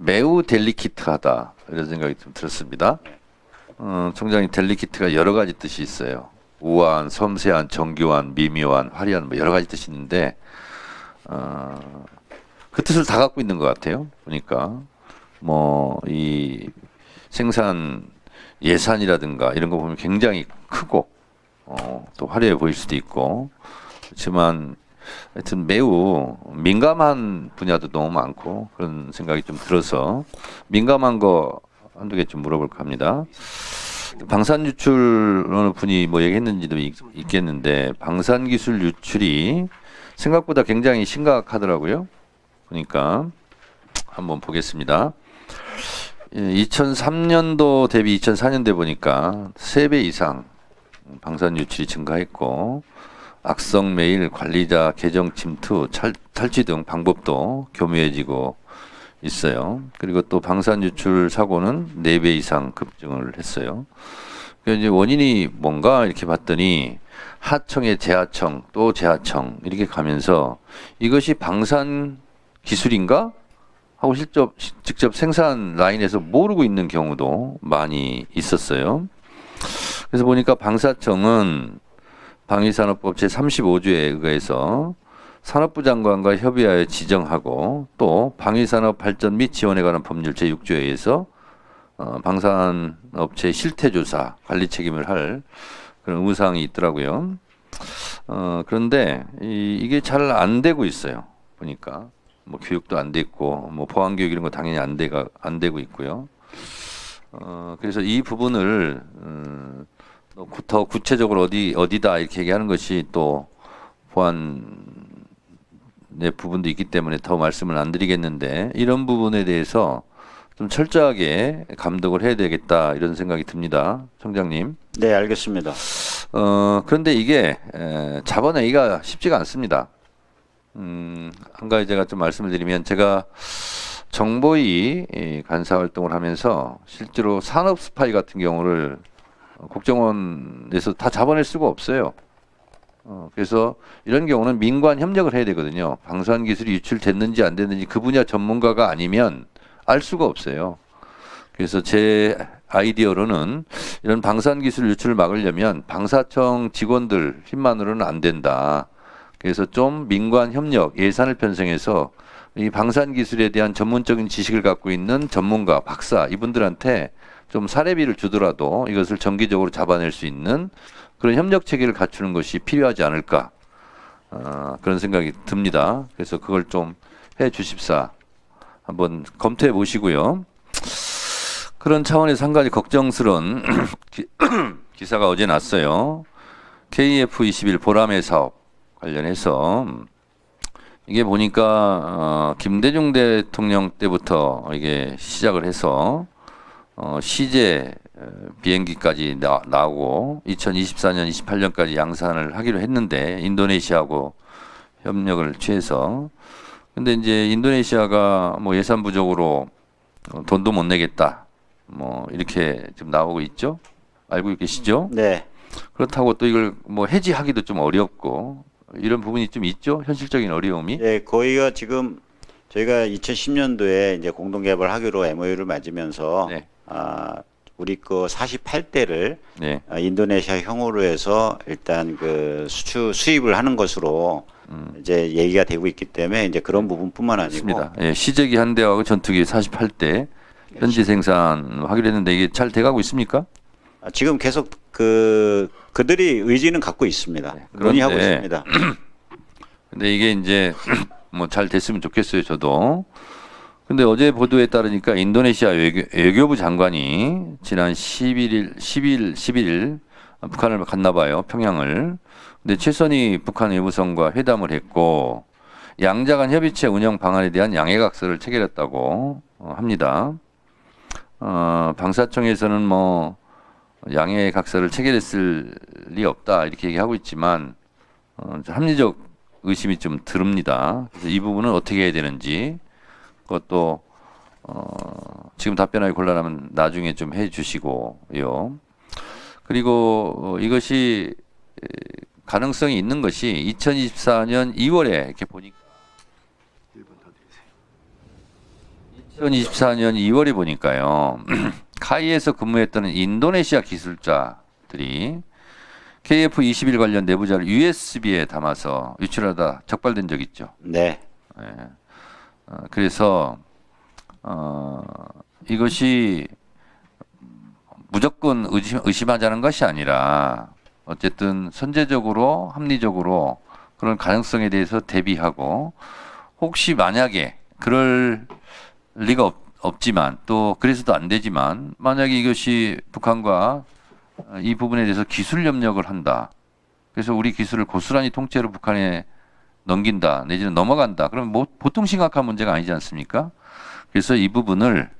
매우 델리키트하다 이런 생각이 좀 들었습니다. 어, 총장님 델리키트가 여러 가지 뜻이 있어요. 우아한, 섬세한, 정교한, 미묘한, 화려한 뭐 여러 가지 뜻이 있는데 어, 그 뜻을 다 갖고 있는 것 같아요. 보니까 뭐 이 생산 예산이라든가 이런 거 보면 굉장히 크고 어, 또 화려해 보일 수도 있고 그렇지만 하여튼 매우 민감한 분야도 너무 많고 그런 생각이 좀 들어서 민감한 거 한두 개 좀 물어볼까 합니다. 방산 유출 어느 분이 뭐 얘기했는지도 있, 있겠는데 방산 기술 유출이 생각보다 굉장히 심각하더라고요. 보니까 한번 보겠습니다. 2003년도 대비 2004년대 보니까 3배 이상 방산 유출이 증가했고 악성 메일, 관리자 계정 침투, 찰, 탈취 등 방법도 교묘해지고 있어요. 그리고 또 방산 유출 사고는 4배 이상 급증을 했어요. 이제 원인이 뭔가 이렇게 봤더니 하청의 재하청 또 재하청 이렇게 가면서 이것이 방산 기술인가 하고 실적 직접 생산 라인에서 모르고 있는 경우도 많이 있었어요. 그래서 보니까 방사청은 방위산업법 제35조에 의거해서 산업부 장관과 협의하여 지정하고 또 방위산업 발전 및 지원에 관한 법률 제6조에 의해서 어, 방산업체 실태조사 관리 책임을 할 그런 의무사항이 있더라고요. 어, 그런데 이, 이게 잘 안 되고 있어요. 보니까 뭐 교육도 안 됐고 뭐 보안 교육 이런 거 당연히 안 되가 안 되고 있고요. 어, 그래서 이 부분을 음, 더 구체적으로 어디 어디다 이렇게 얘기하는 것이 또 보안 의 부분도 있기 때문에 더 말씀을 안 드리겠는데 이런 부분에 대해서 좀 철저하게 감독을 해야 되겠다 이런 생각이 듭니다, 청장님. 네, 알겠습니다. 어, 그런데 이게 에, 자본회의가 쉽지가 않습니다. 음, 한 가지 제가 좀 말씀을 드리면 제가 정보위 이 간사 활동을 하면서 실제로 산업 스파이 같은 경우를 국정원에서 다 잡아낼 수가 없어요. 어, 그래서 이런 경우는 민관 협력을 해야 되거든요. 방산 기술이 유출됐는지 안 됐는지 그 분야 전문가가 아니면 알 수가 없어요. 그래서 제 아이디어로는 이런 방산 기술 유출을 막으려면 방사청 직원들 힘만으로는 안 된다. 그래서 좀 민관 협력 예산을 편성해서 이 방산 기술에 대한 전문적인 지식을 갖고 있는 전문가, 박사 이분들한테 좀 사례비를 주더라도 이것을 정기적으로 잡아낼 수 있는 그런 협력 체계를 갖추는 것이 필요하지 않을까 어, 그런 생각이 듭니다. 그래서 그걸 좀 해 주십사 한번 검토해 보시고요. 그런 차원에서 한 가지 걱정스러운 기, 기사가 어제 났어요. KF21 보람의 사업 관련해서 이게 보니까 어, 김대중 대통령 때부터 이게 시작을 해서 어, 시제 어, 비행기까지 나, 나오고 2024년, 28년까지 양산을 하기로 했는데 인도네시아하고 협력을 취해서 근데 이제 인도네시아가 뭐 예산 부족으로 어, 돈도 못 내겠다. 뭐 이렇게 지금 나오고 있죠. 알고 계시죠? 네, 그렇다고 또 이걸 뭐 해지하기도 좀 어렵고 이런 부분이 좀 있죠. 현실적인 어려움이. 예, 거기가 지금 저희가 2010년도에 이제 공동 개발하기로 MOU를 맺으면서 네. 아, 우리 그 48대를 네. 아, 인도네시아 형으로 해서 일단 그 수출 수입을 하는 것으로 이제 얘기가 되고 있기 때문에 이제 그런 부분뿐만 아니고 맞습니다. 예, 시제기 한 대하고 전투기 48대 현지 생산 하기로 했는데 이게 잘 돼가고 있습니까? 아, 지금 계속 그 그들이 의지는 갖고 있습니다. 네, 논의하고 있습니다. 근데 이게 이제 뭐 잘 됐으면 좋겠어요, 저도. 근데 어제 보도에 따르니까 인도네시아 외교, 외교 부 장관이 지난 11일, 10일, 11일 북한을 갔나 봐요, 평양을. 근데 최선희 북한 외무성과 회담을 했고 양자 간 협의체 운영 방안에 대한 양해각서를 체결했다고 어, 합니다. 어, 방사청에서는 뭐 양해각서를 체결했을 리 없다 이렇게 얘기하고 있지만 어, 합리적 의심이 좀 듭니다. 그래서 이 부분은 어떻게 해야 되는지 그것도 어, 지금 답변하기 곤란하면 나중에 좀 해주시고요. 그리고 어, 이것이 에, 가능성이 있는 것이 2024년 2월에 이렇게 보니까 2024년 2월에 보니까요. 카이에서 근무했던 인도네시아 기술자들이 KF21 관련 내부자를 USB에 담아서 유출하다 적발된 적 있죠. 네. 어, 그래서 어, 이것이 무조건 의심, 의심하자는 것이 아니라 어쨌든 선제적으로 합리적으로 그런 가능성에 대해서 대비하고 혹시 만약에 그럴 리가 없, 없지만 또 그래서도 안 되지만 만약에 이것이 북한과 어, 이 부분에 대해서 기술 협력을 한다. 그래서 우리 기술을 고스란히 통째로 북한에 넘긴다 내지는 넘어간다. 그러면 뭐 보통 심각한 문제가 아니지 않습니까? 그래서 이 부분을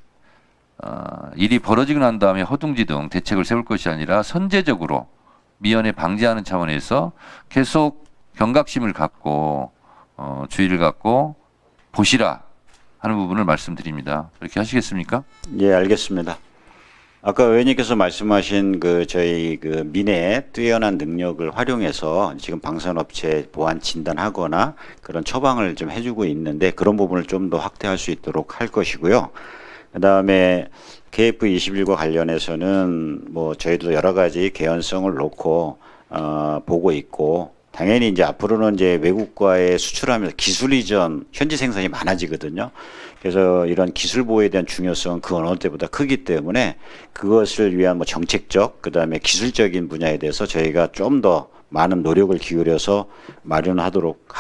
어, 일이 벌어지고 난 다음에 허둥지둥 대책을 세울 것이 아니라 선제적으로 미연에 방지하는 차원에서 계속 경각심을 갖고 어, 주의를 갖고 보시라 하는 부분을 말씀드립니다. 그렇게 하시겠습니까? 예, 알겠습니다. 아까 의원님께서 말씀하신 그 저희 그 민의 뛰어난 능력을 활용해서 지금 방산업체 보안 진단하거나 그런 처방을 좀 해주고 있는데 그런 부분을 좀 더 확대할 수 있도록 할 것이고요. 그 다음에 KF21과 관련해서는 뭐 저희도 여러 가지 개연성을 놓고 어, 보고 있고 당연히 이제 앞으로는 이제 외국과의 수출하면서 기술 이전 현지 생산이 많아지거든요. 그래서 이런 기술 보호에 대한 중요성은 그 어느 때보다 크기 때문에 그것을 위한 뭐 정책적 그다음에 기술적인 분야에 대해서 저희가 좀 더 많은 노력을 기울여서 마련하도록 하겠습니다.